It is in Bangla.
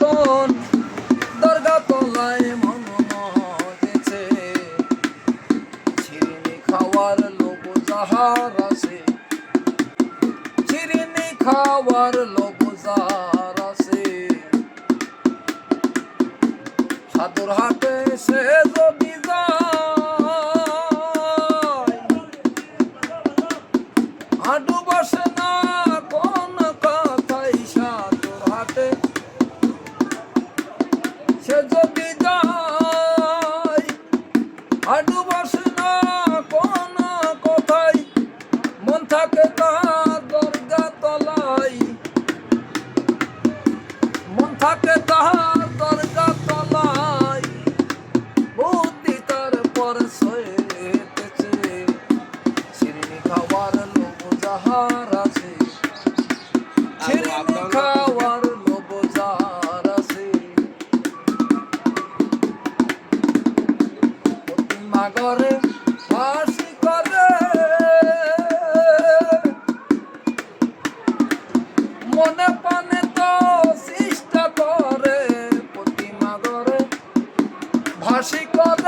তন দরগা তলায় মন গেছে চিনি খাওয়ার আছে চিনি খাওয়ার লোক যাহার আছে। সাদুর হাটে সে যদি বসে না সে যদি কোন কথাই, মন তাহার দরগা তলাই মন থাকে তাহার তলায়। বুদ্ধি তার পর মাগরে হাসি করে। মনে পানে তো চেষ্টা করে প্রতিমা করে ভাসি করে